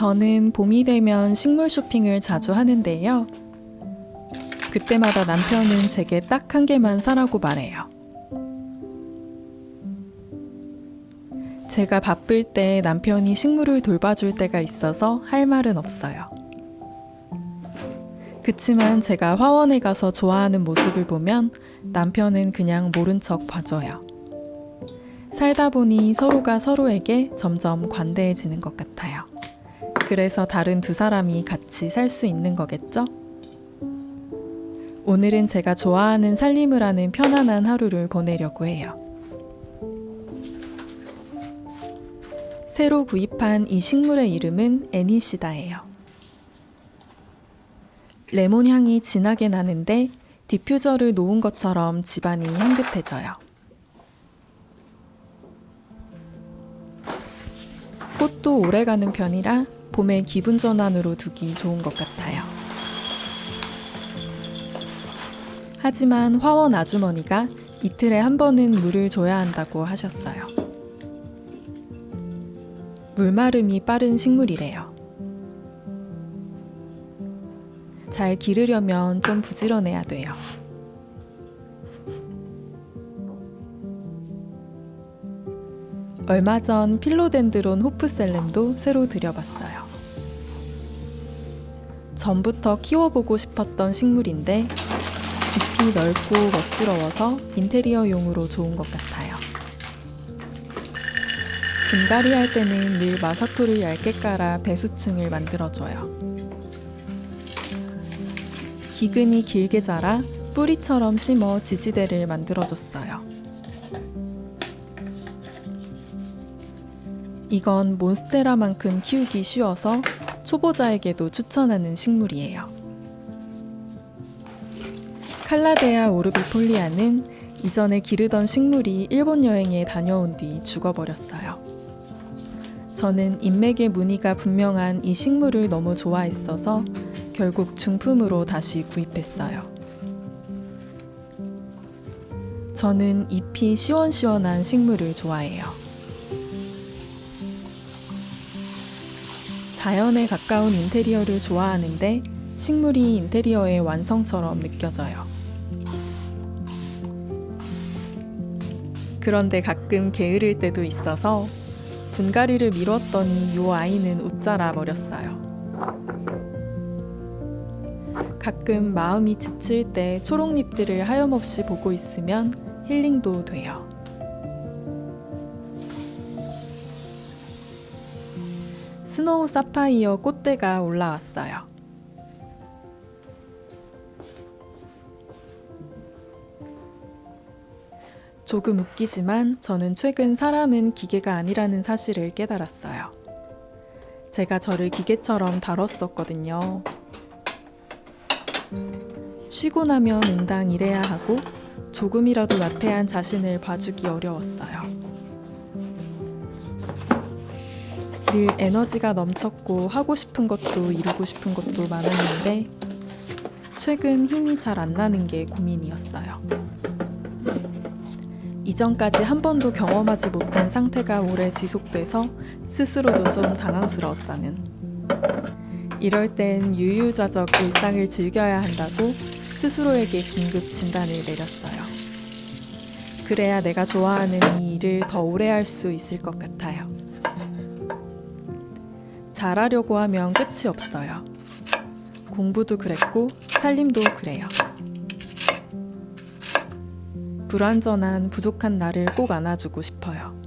저는 봄이 되면 식물 쇼핑을 자주 하는데요. 그때마다 남편은 제게 딱 한 개만 사라고 말해요. 제가 바쁠 때 남편이 식물을 돌봐줄 때가 있어서 할 말은 없어요. 그치만 제가 화원에 가서 좋아하는 모습을 보면 남편은 그냥 모른 척 봐줘요. 살다 보니 서로가 서로에게 점점 관대해지는 것 같아요. 그래서 다른 두 사람이 같이 살 수 있는 거겠죠? 오늘은 제가 좋아하는 살림을 하는 편안한 하루를 보내려고 해요. 새로 구입한 이 식물의 이름은 애니시다예요. 레몬 향이 진하게 나는데 디퓨저를 놓은 것처럼 집안이 향긋해져요. 꽃도 오래 가는 편이라 봄에 기분 전환으로 두기 좋은 것 같아요. 하지만 화원 아주머니가 이틀에 한 번은 물을 줘야 한다고 하셨어요. 물마름이 빠른 식물이래요. 잘 기르려면 좀 부지런해야 돼요. 얼마 전 필로덴드론 호프셀름도 새로 들여봤어요. 전부터 키워보고 싶었던 식물인데 잎이 넓고 멋스러워서 인테리어용으로 좋은 것 같아요. 분갈이 할 때는 늘 마사토를 얇게 깔아 배수층을 만들어줘요. 기근이 길게 자라 뿌리처럼 심어 지지대를 만들어줬어요. 이건 몬스테라만큼 키우기 쉬워서 초보자에게도 추천하는 식물이에요. 칼라데아 오르비폴리아는 이전에 기르던 식물이 일본 여행에 다녀온 뒤 죽어버렸어요. 저는 인맥의 무늬가 분명한 이 식물을 너무 좋아했어서 결국 중품으로 다시 구입했어요. 저는 잎이 시원시원한 식물을 좋아해요. 자연에 가까운 인테리어를 좋아하는데 식물이 인테리어의 완성처럼 느껴져요. 그런데 가끔 게으를 때도 있어서 분갈이를 미뤘더니 요 아이는 웃자라 버렸어요. 가끔 마음이 지칠 때 초록잎들을 하염없이 보고 있으면 힐링도 돼요. 스노우 사파이어 꽃대가 올라왔어요. 조금 웃기지만 저는 최근 사람은 기계가 아니라는 사실을 깨달았어요. 제가 저를 기계처럼 다뤘었거든요. 쉬고 나면 응당 일해야 하고 조금이라도 나태한 자신을 봐주기 어려웠어요. 늘 에너지가 넘쳤고 하고 싶은 것도 이루고 싶은 것도 많았는데 최근 힘이 잘 안 나는 게 고민이었어요. 이전까지 한 번도 경험하지 못한 상태가 오래 지속돼서 스스로도 좀 당황스러웠다는. 이럴 땐 유유자적 일상을 즐겨야 한다고 스스로에게 긴급 진단을 내렸어요. 그래야 내가 좋아하는 이 일을 더 오래 할 수 있을 것 같아요. 잘하려고 하면 끝이 없어요. 공부도 그랬고 살림도 그래요. 불완전한 부족한 나를 꼭 안아주고 싶어요.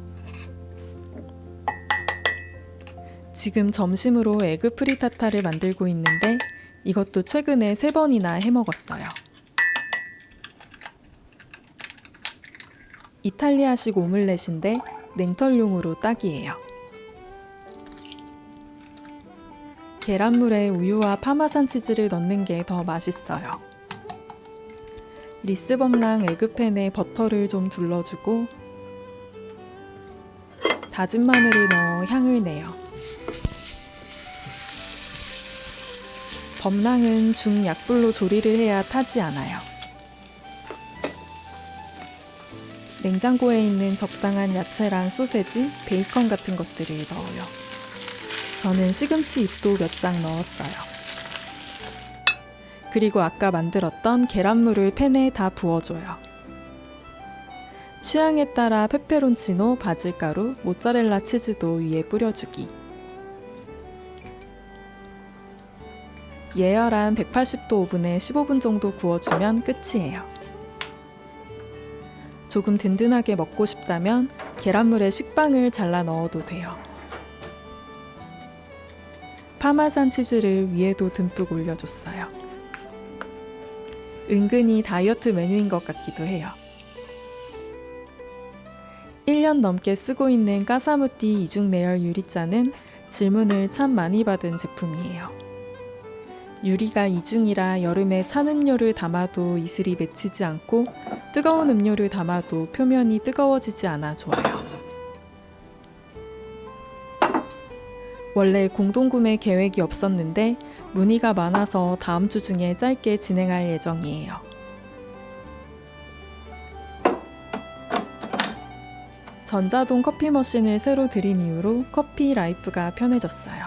지금 점심으로 에그 프리타타를 만들고 있는데 이것도 최근에 세 번이나 해 먹었어요. 이탈리아식 오믈렛인데 냉털용으로 딱이에요. 계란물에 우유와 파마산 치즈를 넣는 게 더 맛있어요. 리스범랑 에그팬에 버터를 좀 둘러주고 다진 마늘을 넣어 향을 내요. 범랑은 중약불로 조리를 해야 타지 않아요. 냉장고에 있는 적당한 야채랑 소세지, 베이컨 같은 것들을 넣어요. 저는 시금치 잎도 몇 장 넣었어요. 그리고 아까 만들었던 계란물을 팬에 다 부어줘요. 취향에 따라 페페론치노, 바질가루, 모짜렐라 치즈도 위에 뿌려주기. 예열한 180도 오븐에 15분 정도 구워주면 끝이에요. 조금 든든하게 먹고 싶다면 계란물에 식빵을 잘라 넣어도 돼요. 파마산 치즈를 위에도 듬뿍 올려줬어요. 은근히 다이어트 메뉴인 것 같기도 해요. 1년 넘게 쓰고 있는 까사무띠 이중 내열 유리잔은 질문을 참 많이 받은 제품이에요. 유리가 이중이라 여름에 찬 음료를 담아도 이슬이 맺히지 않고 뜨거운 음료를 담아도 표면이 뜨거워지지 않아 좋아요. 원래 공동구매 계획이 없었는데 문의가 많아서 다음 주 중에 짧게 진행할 예정이에요. 전자동 커피 머신을 새로 들인 이후로 커피 라이프가 편해졌어요.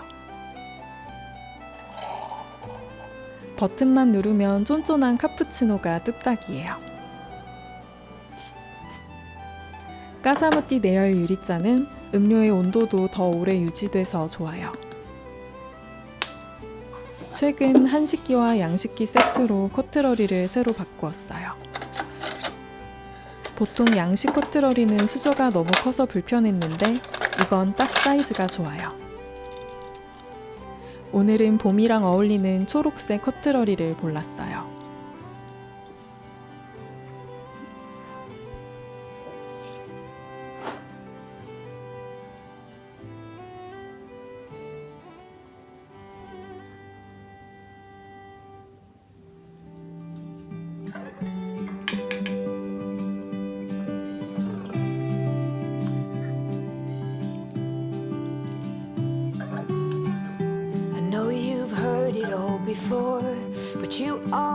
버튼만 누르면 쫀쫀한 카푸치노가 뚝딱이에요. 까사무띠 내열 유리잔은 음료의 온도도 더 오래 유지돼서 좋아요. 최근 한식기와 양식기 세트로 커트러리를 새로 바꾸었어요. 보통 양식 커트러리는 수저가 너무 커서 불편했는데 이건 딱 사이즈가 좋아요. 오늘은 봄이랑 어울리는 초록색 커트러리를 골랐어요. You are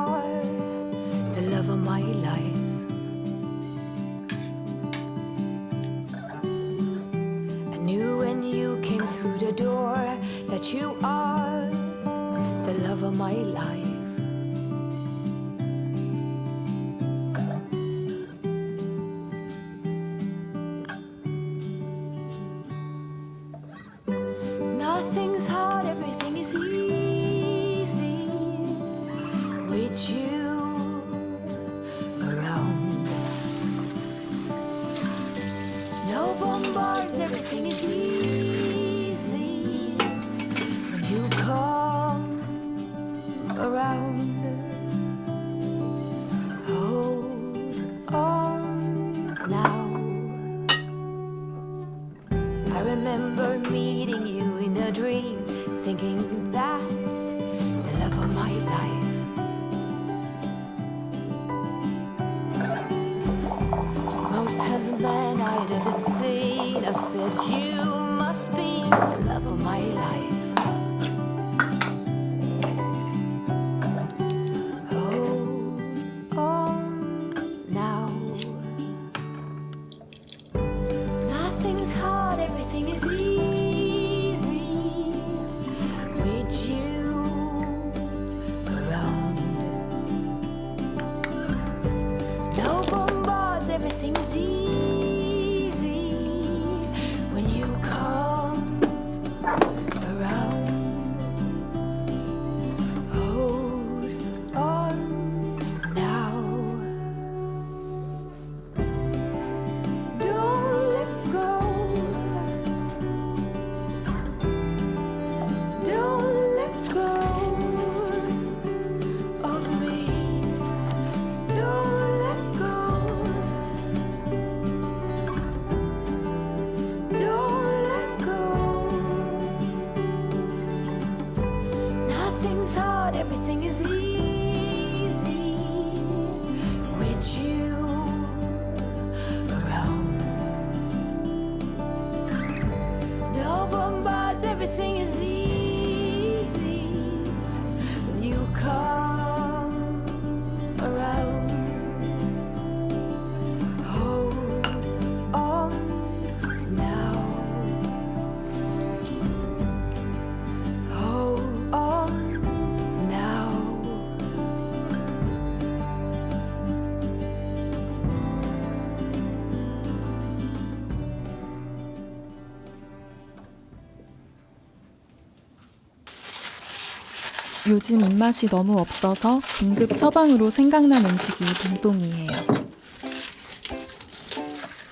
요즘 입맛이 너무 없어서 긴급 처방으로 생각난 음식이 봄동이에요.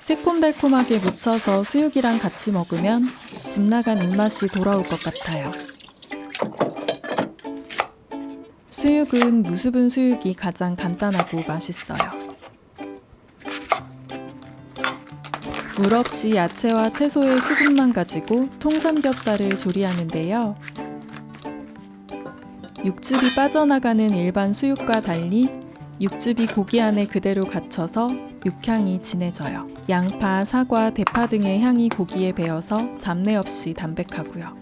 새콤달콤하게 무쳐서 수육이랑 같이 먹으면 집 나간 입맛이 돌아올 것 같아요. 수육은 무수분 수육이 가장 간단하고 맛있어요. 물 없이 야채와 채소의 수분만 가지고 통삼겹살을 조리하는데요. 육즙이 빠져나가는 일반 수육과 달리 육즙이 고기 안에 그대로 갇혀서 육향이 진해져요. 양파, 사과, 대파 등의 향이 고기에 배어서 잡내 없이 담백하고요.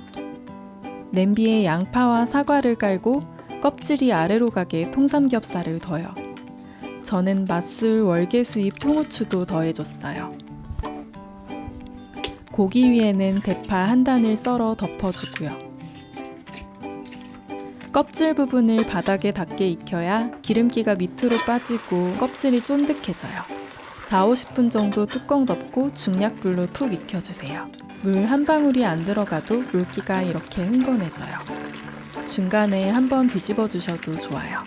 냄비에 양파와 사과를 깔고 껍질이 아래로 가게 통삼겹살을 더요. 저는 맛술, 월계수잎, 통후추도 더해줬어요. 고기 위에는 대파 한 단을 썰어 덮어주고요. 껍질 부분을 바닥에 닿게 익혀야 기름기가 밑으로 빠지고 껍질이 쫀득해져요. 4, 50분 정도 뚜껑 덮고 중약불로 푹 익혀주세요. 물 한 방울이 안 들어가도 물기가 이렇게 흥건해져요. 중간에 한번 뒤집어 주셔도 좋아요.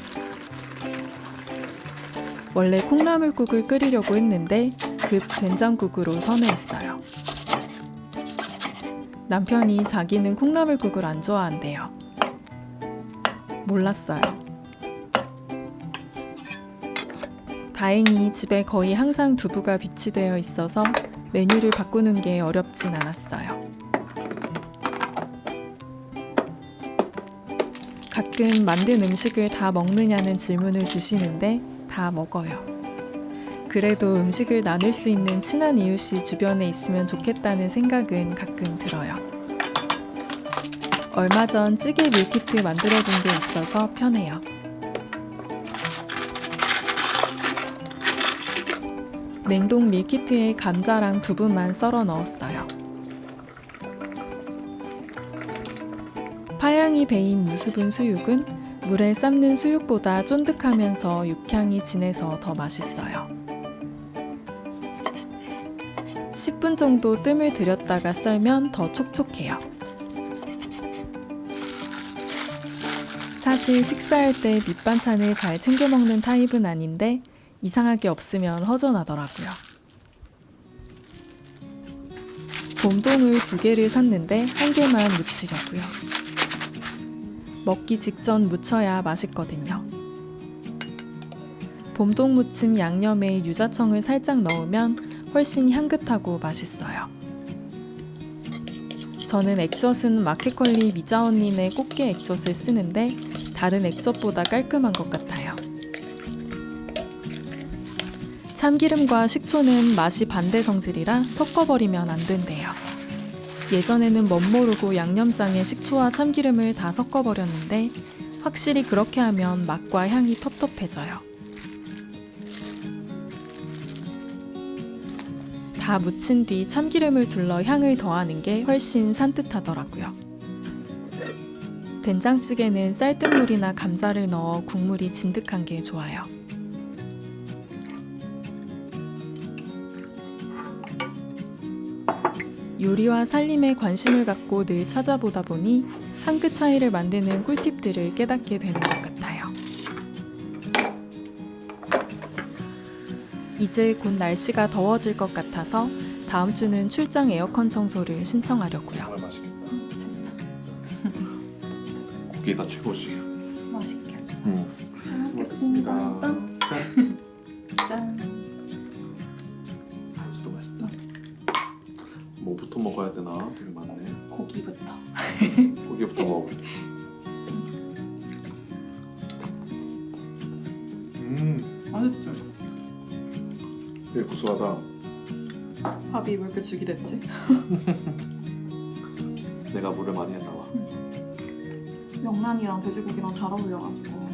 원래 콩나물국을 끓이려고 했는데 급 된장국으로 선회했어요. 남편이 자기는 콩나물국을 안 좋아한대요. 몰랐어요. 다행히 집에 거의 항상 두부가 비치되어 있어서 메뉴를 바꾸는 게 어렵진 않았어요. 가끔 만든 음식을 다 먹느냐는 질문을 주시는데 다 먹어요. 그래도 음식을 나눌 수 있는 친한 이웃이 주변에 있으면 좋겠다는 생각은 가끔 들어요. 얼마 전 찌개 밀키트 만들어 둔 게 있어서 편해요. 냉동 밀키트에 감자랑 두부만 썰어 넣었어요. 파향이 배인 무수분 수육은 물에 삶는 수육보다 쫀득하면서 육향이 진해서 더 맛있어요. 10분 정도 뜸을 들였다가 썰면 더 촉촉해요. 사실 식사할 때 밑반찬을 잘 챙겨 먹는 타입은 아닌데 이상하게 없으면 허전하더라고요. 봄동을 두 개를 샀는데 한 개만 무치려고요. 먹기 직전 무쳐야 맛있거든요. 봄동 무침 양념에 유자청을 살짝 넣으면 훨씬 향긋하고 맛있어요. 저는 액젓은 마켓컬리 미자 언니네 꽃게 액젓을 쓰는데 다른 액젓보다 깔끔한 것 같아요. 참기름과 식초는 맛이 반대 성질이라 섞어버리면 안 된대요. 예전에는 멋모르고 양념장에 식초와 참기름을 다 섞어버렸는데 확실히 그렇게 하면 맛과 향이 텁텁해져요. 다 무친 뒤 참기름을 둘러 향을 더하는 게 훨씬 산뜻하더라고요. 된장찌개는 쌀뜨물이나 감자를 넣어 국물이 진득한 게 좋아요. 요리와 살림에 관심을 갖고 늘 찾아보다 보니 한 끗 차이를 만드는 꿀팁들을 깨닫게 되는 것 같아요. 이제 곧 날씨가 더워질 것 같아서 다음 주는 출장 에어컨 청소를 신청하려고요. 고기가 최고지. 맛있겠어. 응. 먹겠습니다. 짠. 짠. 짠. 수도 맛있다. 뭐부터 먹어야 되나? 되게 많네. 고기부터. 고기부터 먹어볼게. 음, 맛있죠? 되게 구수하다. 밥이 왜 이렇게 죽이 됐지? 내가 물을 많이 했나 봐. 명란이랑 돼지고기랑 잘 어울려가지고. 음,